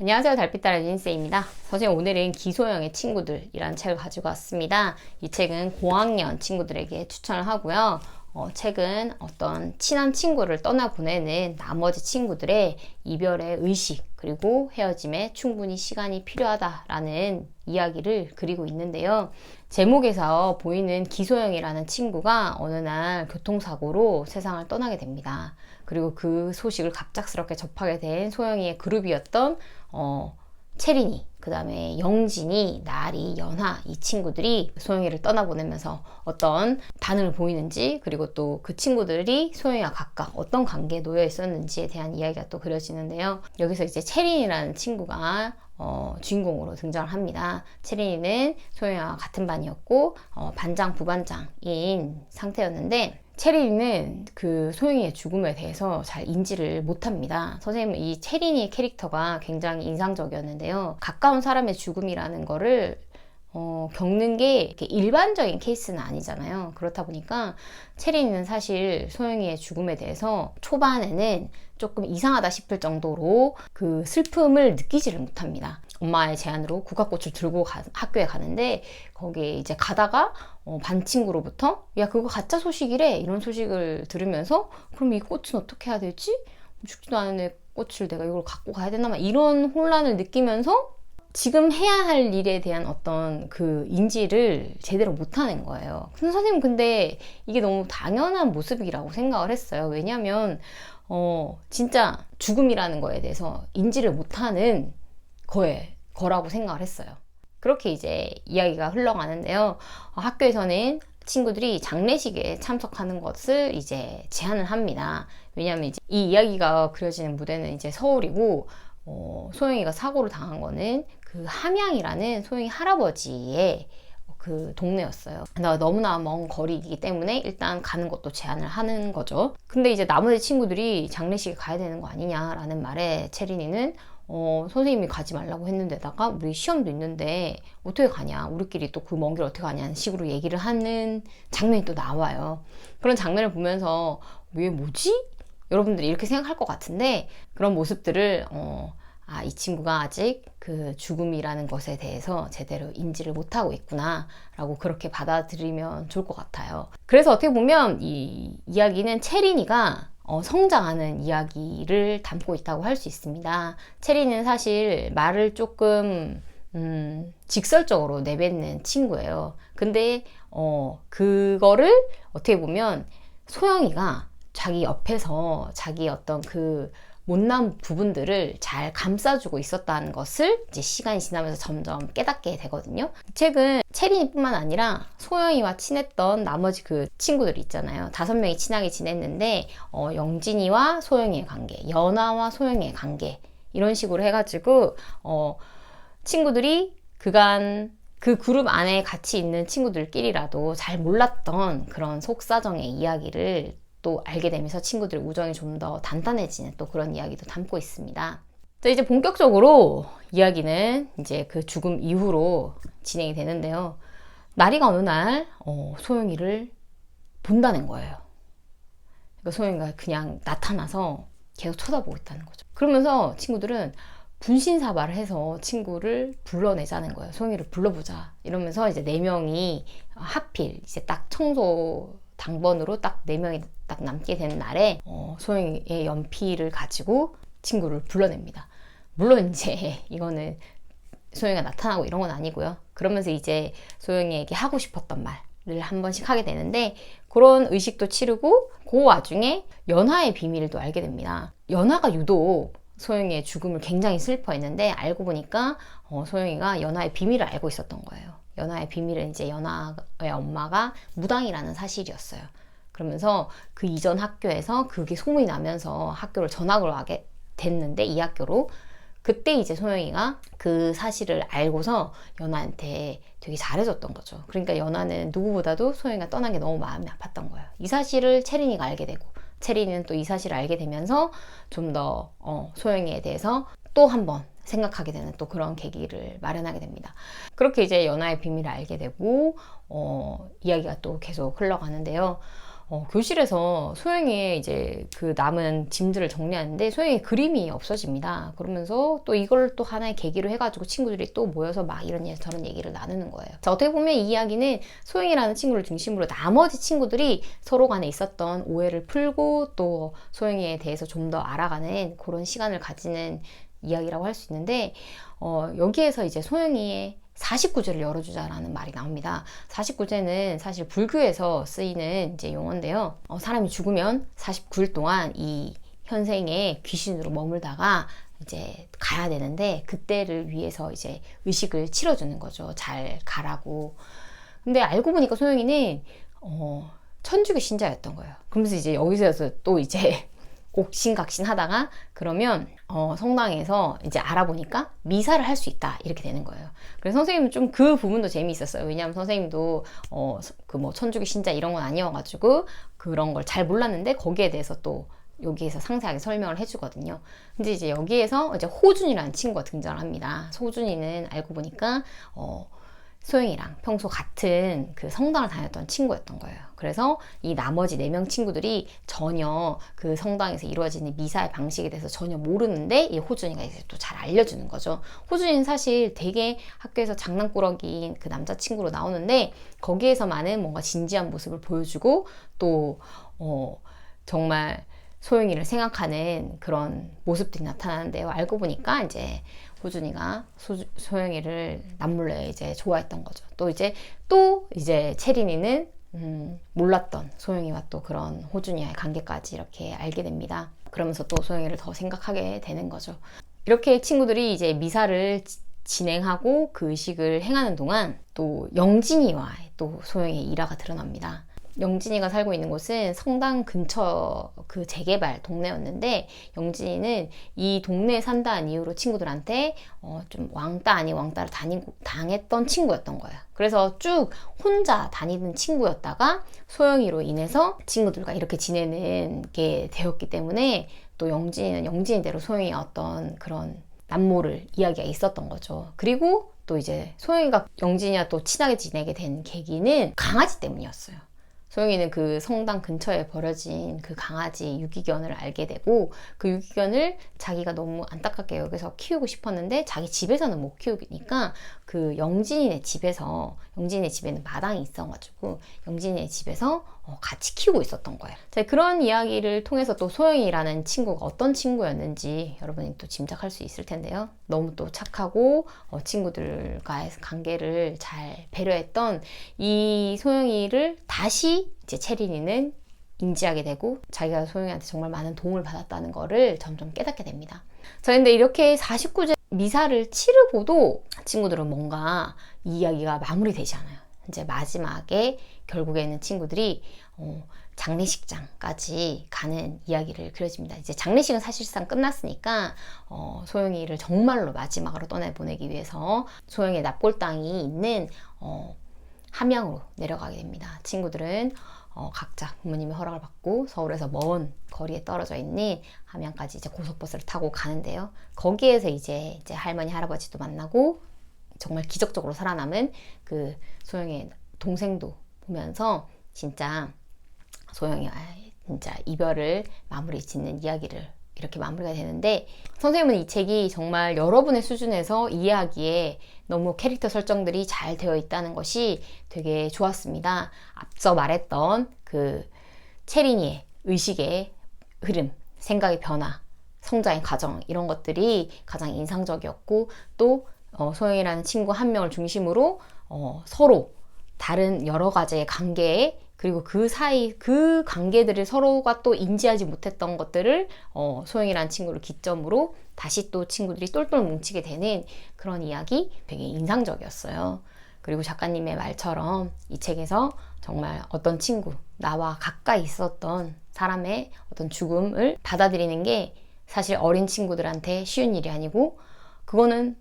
안녕하세요. 달빛따라 윤세입니다. 선생님 오늘은 기소형의 친구들이라는 책을 가지고 왔습니다. 이 책은 고학년 친구들에게 추천을 하고요. 어, 책은 어떤 친한 친구를 떠나보내는 나머지 친구들의 이별의 의식 그리고 헤어짐에 충분히 시간이 필요하다라는 이야기를 그리고 있는데요. 제목에서 보이는 기소영이라는 친구가 어느 날 교통사고로 세상을 떠나게 됩니다. 그리고 그 소식을 갑작스럽게 접하게 된 소영이의 그룹이었던 어, 체린이, 그 다음에 영진이, 나리, 연하 이 친구들이 소영이를 떠나보내면서 어떤 반응을 보이는지 그리고 또 그 친구들이 소영이와 각각 어떤 관계에 놓여 있었는지에 대한 이야기가 또 그려지는데요. 여기서 이제 체린이라는 친구가 어, 주인공으로 등장을 합니다. 체린이는 소영이와 같은 반이었고 어, 반장 부반장인 상태였는데 체린이는 그 소영이의 죽음에 대해서 잘 인지를 못합니다. 선생님은 이 체린이 캐릭터가 굉장히 인상적이었는데요. 가까운 사람의 죽음이라는 거를 어, 겪는 게 일반적인 케이스는 아니잖아요. 그렇다 보니까 체린이는 사실 소영이의 죽음에 대해서 초반에는 조금 이상하다 싶을 정도로 그 슬픔을 느끼지를 못합니다. 엄마의 제안으로 국화꽃을 들고 가, 학교에 가는데 거기에 이제 가다가 어, 반 친구로부터 야 그거 가짜 소식이래 이런 소식을 들으면서 그럼 이 꽃은 어떻게 해야 되지? 죽지도 않은 애 꽃을 내가 이걸 갖고 가야 되나 막 이런 혼란을 느끼면서 지금 해야 할 일에 대한 어떤 그 인지를 제대로 못하는 거예요. 근데 선생님 근데 이게 너무 당연한 모습이라고 생각을 했어요. 왜냐하면 어 진짜 죽음이라는 거에 대해서 인지를 못하는 거에 거라고 생각을 했어요. 그렇게 이제 이야기가 흘러가는데요. 어, 학교에서는 친구들이 장례식에 참석하는 것을 이제 제안을 합니다. 왜냐하면 이제 이 이야기가 그려지는 무대는 이제 서울이고 어, 소영이가 사고를 당한 거는 그 함양이라는 소영이 할아버지의 그 동네였어요. 나 너무나 먼 거리이기 때문에 일단 가는 것도 제한을 하는 거죠. 근데 이제 나머지 친구들이 장례식에 가야 되는 거 아니냐라는 말에 체린이는 어, 선생님이 가지 말라고 했는데다가 우리 시험도 있는데 어떻게 가냐 우리끼리 또 그 먼 길 어떻게 가냐는 식으로 얘기를 하는 장면이 또 나와요 그런 장면을 보면서 왜 뭐지? 여러분들이 이렇게 생각할 것 같은데 그런 모습들을 어, 아, 이 친구가 아직 그 죽음이라는 것에 대해서 제대로 인지를 못하고 있구나 라고 그렇게 받아들이면 좋을 것 같아요. 그래서 어떻게 보면 이 이야기는 체린이가 어, 성장하는 이야기를 담고 있다고 할 수 있습니다. 체리는 사실 말을 조금 음, 직설적으로 내뱉는 친구예요. 근데 어, 그거를 어떻게 보면 소영이가 자기 옆에서 자기 어떤 그 못난 부분들을 잘 감싸주고 있었다는 것을 이제 시간이 지나면서 점점 깨닫게 되거든요. 책은 체린이뿐만 아니라 소영이와 친했던 나머지 그 친구들 있잖아요. 다섯 명이 친하게 지냈는데 어, 영진이와 소영이의 관계, 연아와 소영이의 관계 이런 식으로 해가지고 어, 친구들이 그간 그 그룹 안에 같이 있는 친구들끼리라도 잘 몰랐던 그런 속사정의 이야기를 또 알게 되면서 친구들의 우정이 좀 더 단단해지는 또 그런 이야기도 담고 있습니다. 자, 이제 본격적으로 이야기는 이제 그 죽음 이후로 진행이 되는데요. 나리가 어느 날 어, 소영이를 본다는 거예요. 그러니까 소영이가 그냥 나타나서 계속 쳐다보고 있다는 거죠. 그러면서 친구들은 분신사발을 해서 친구를 불러내자는 거예요. 소영이를 불러보자. 이러면서 이제 네 명이 하필 이제 딱 청소 당번으로 딱 네 명이 딱 남게 된 날에 어, 소영이의 연필을 가지고 친구를 불러냅니다. 물론 이제 이거는 소영이가 나타나고 이런 건 아니고요. 그러면서 이제 소영이에게 하고 싶었던 말을 한 번씩 하게 되는데 그런 의식도 치르고 그 와중에 연하의 비밀을 또 알게 됩니다. 연하가 유독 소영이의 죽음을 굉장히 슬퍼했는데 알고 보니까 어, 소영이가 연하의 비밀을 알고 있었던 거예요. 연하의 비밀은 이제 연하의 엄마가 무당이라는 사실이었어요. 그러면서 그 이전 학교에서 그게 소문이 나면서 학교를 전학을 가게 됐는데 이 학교로 그때 이제 소영이가 그 사실을 알고서 연아한테 되게 잘해줬던 거죠. 그러니까 연아는 누구보다도 소영이가 떠난 게 너무 마음이 아팠던 거예요. 이 사실을 체린이가 알게 되고 체린이는 또 이 사실을 알게 되면서 좀더 어, 소영이에 대해서 또 한번 생각하게 되는 또 그런 계기를 마련하게 됩니다. 그렇게 이제 연하의 비밀을 알게 되고 어, 이야기가 또 계속 흘러가는데요. 어, 교실에서 소영이의 이제 그 남은 짐들을 정리하는데 소영이 그림이 없어집니다. 그러면서 또 이걸 또 하나의 계기로 해가지고 친구들이 또 모여서 막 이런 얘기 저런 얘기를 나누는 거예요. 자, 어떻게 보면 이 이야기는 소영이라는 친구를 중심으로 나머지 친구들이 서로 간에 있었던 오해를 풀고 또 소영이에 대해서 좀 더 알아가는 그런 시간을 가지는 이야기라고 할 수 있는데 어, 여기에서 이제 소영이의 49제를 열어주자라는 말이 나옵니다. 49제는 사실 불교에서 쓰이는 이제 용어인데요. 어, 사람이 죽으면 49일 동안 이 현생에 귀신으로 머물다가 이제 가야 되는데 그때를 위해서 이제 의식을 치러주는 거죠. 잘 가라고. 근데 알고 보니까 소영이는 어, 천주교 신자였던 거예요. 그러면서 이제 여기서 또 이제 옥신각신 하다가 그러면 어, 성당에서 이제 알아보니까 미사를 할 수 있다 이렇게 되는 거예요. 그래서 선생님은 좀 그 부분도 재미있었어요. 왜냐하면 선생님도 어, 그 뭐 천주교 신자 이런 건 아니어가지고 그런 걸 잘 몰랐는데 거기에 대해서 또 여기에서 상세하게 설명을 해주거든요. 근데 이제 여기에서 이제 호준이라는 친구가 등장을 합니다. 호준이는 알고 보니까 어, 소영이랑 평소 같은 그 성당을 다녔던 친구였던 거예요. 그래서 이 나머지 네 명 친구들이 전혀 그 성당에서 이루어지는 미사의 방식에 대해서 전혀 모르는데 이 호준이가 이제 또 잘 알려주는 거죠. 호준이는 사실 되게 학교에서 장난꾸러기인 그 남자친구로 나오는데 거기에서만은 뭔가 진지한 모습을 보여주고 또, 어, 정말 소영이를 생각하는 그런 모습들이 나타나는데요. 알고 보니까 이제 호준이가 소, 소영이를 남몰래 이제 좋아했던 거죠. 또 이제 또 이제 체린이는 음, 몰랐던 소영이와 또 그런 호준이와의 관계까지 이렇게 알게 됩니다. 그러면서 또 소영이를 더 생각하게 되는 거죠. 이렇게 친구들이 이제 미사를 진행하고 그 의식을 행하는 동안 또 영진이와 또 소영이의 일화가 드러납니다. 영진이가 살고 있는 곳은 성당 근처 그 재개발 동네였는데 영진이는 이 동네에 산다는 이유로 친구들한테 어, 좀 왕따 아닌 왕따를 다니고, 당했던 친구였던 거예요. 그래서 쭉 혼자 다니는 친구였다가 소영이로 인해서 친구들과 이렇게 지내는 게 되었기 때문에 또 영진이는 영진이대로 소영이의 어떤 그런 남모를 이야기가 있었던 거죠. 그리고 또 이제 소영이가 영진이와 또 친하게 지내게 된 계기는 강아지 때문이었어요. 소영이는 그 성당 근처에 버려진 그 강아지 유기견을 알게 되고 그 유기견을 자기가 너무 안타깝게 여기서 키우고 싶었는데 자기 집에서는 못 키우니까 그 영진이네 집에서 영진이네 집에는 마당이 있어가지고 영진이네 집에서 어, 같이 키우고 있었던 거예요. 자, 그런 이야기를 통해서 또 소영이라는 친구가 어떤 친구였는지 여러분이 또 짐작할 수 있을 텐데요. 너무 또 착하고 어, 친구들과의 관계를 잘 배려했던 이 소영이를 다시 이제 체린이는 인지하게 되고 자기가 소영이한테 정말 많은 도움을 받았다는 거를 점점 깨닫게 됩니다. 자, 근데 이렇게 49제 미사를 치르고도 친구들은 뭔가 이 이야기가 마무리되지 않아요. 이제 마지막에 결국에는 친구들이 어, 장례식장까지 가는 이야기를 그려집니다. 이제 장례식은 사실상 끝났으니까 어, 소영이를 정말로 마지막으로 떠내보내기 위해서 소영의 납골당이 있는 어, 함양으로 내려가게 됩니다. 친구들은 어, 각자 부모님의 허락을 받고 서울에서 먼 거리에 떨어져 있는 함양까지 이제 고속버스를 타고 가는데요. 거기에서 이제 이제 할머니 할아버지도 만나고 정말 기적적으로 살아남은 그 소영의 동생도 보면서 진짜 소영이 진짜 이별을 마무리 짓는 이야기를 이렇게 마무리가 되는데 선생님은 이 책이 정말 여러분의 수준에서 이해하기에 너무 캐릭터 설정들이 잘 되어 있다는 것이 되게 좋았습니다. 앞서 말했던 그 체린이의 의식의 흐름, 생각의 변화, 성장의 과정 이런 것들이 가장 인상적이었고 또 어, 소영이라는 친구 한 명을 중심으로 어, 서로 다른 여러 가지의 관계에 그리고 그 사이 그 관계들을 서로가 또 인지하지 못했던 것들을 어, 소영이라는 친구를 기점으로 다시 또 친구들이 똘똘 뭉치게 되는 그런 이야기 되게 인상적이었어요. 그리고 작가님의 말처럼 이 책에서 정말 어떤 친구, 나와 가까이 있었던 사람의 어떤 죽음을 받아들이는 게 사실 어린 친구들한테 쉬운 일이 아니고 그거는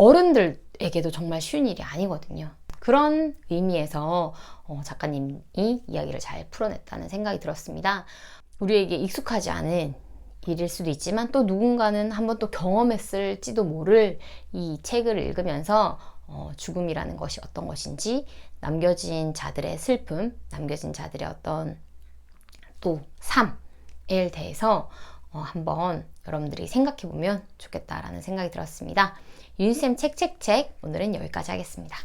어른들에게도 정말 쉬운 일이 아니거든요. 그런 의미에서 어, 작가님이 이야기를 잘 풀어냈다는 생각이 들었습니다. 우리에게 익숙하지 않은 일일 수도 있지만 또 누군가는 한번 또 경험했을지도 모를 이 책을 읽으면서 어, 죽음이라는 것이 어떤 것인지 남겨진 자들의 슬픔, 남겨진 자들의 어떤 또 삶에 대해서 어, 한번 여러분들이 생각해 보면 좋겠다라는 생각이 들었습니다. 윤쌤 책책책 오늘은 여기까지 하겠습니다.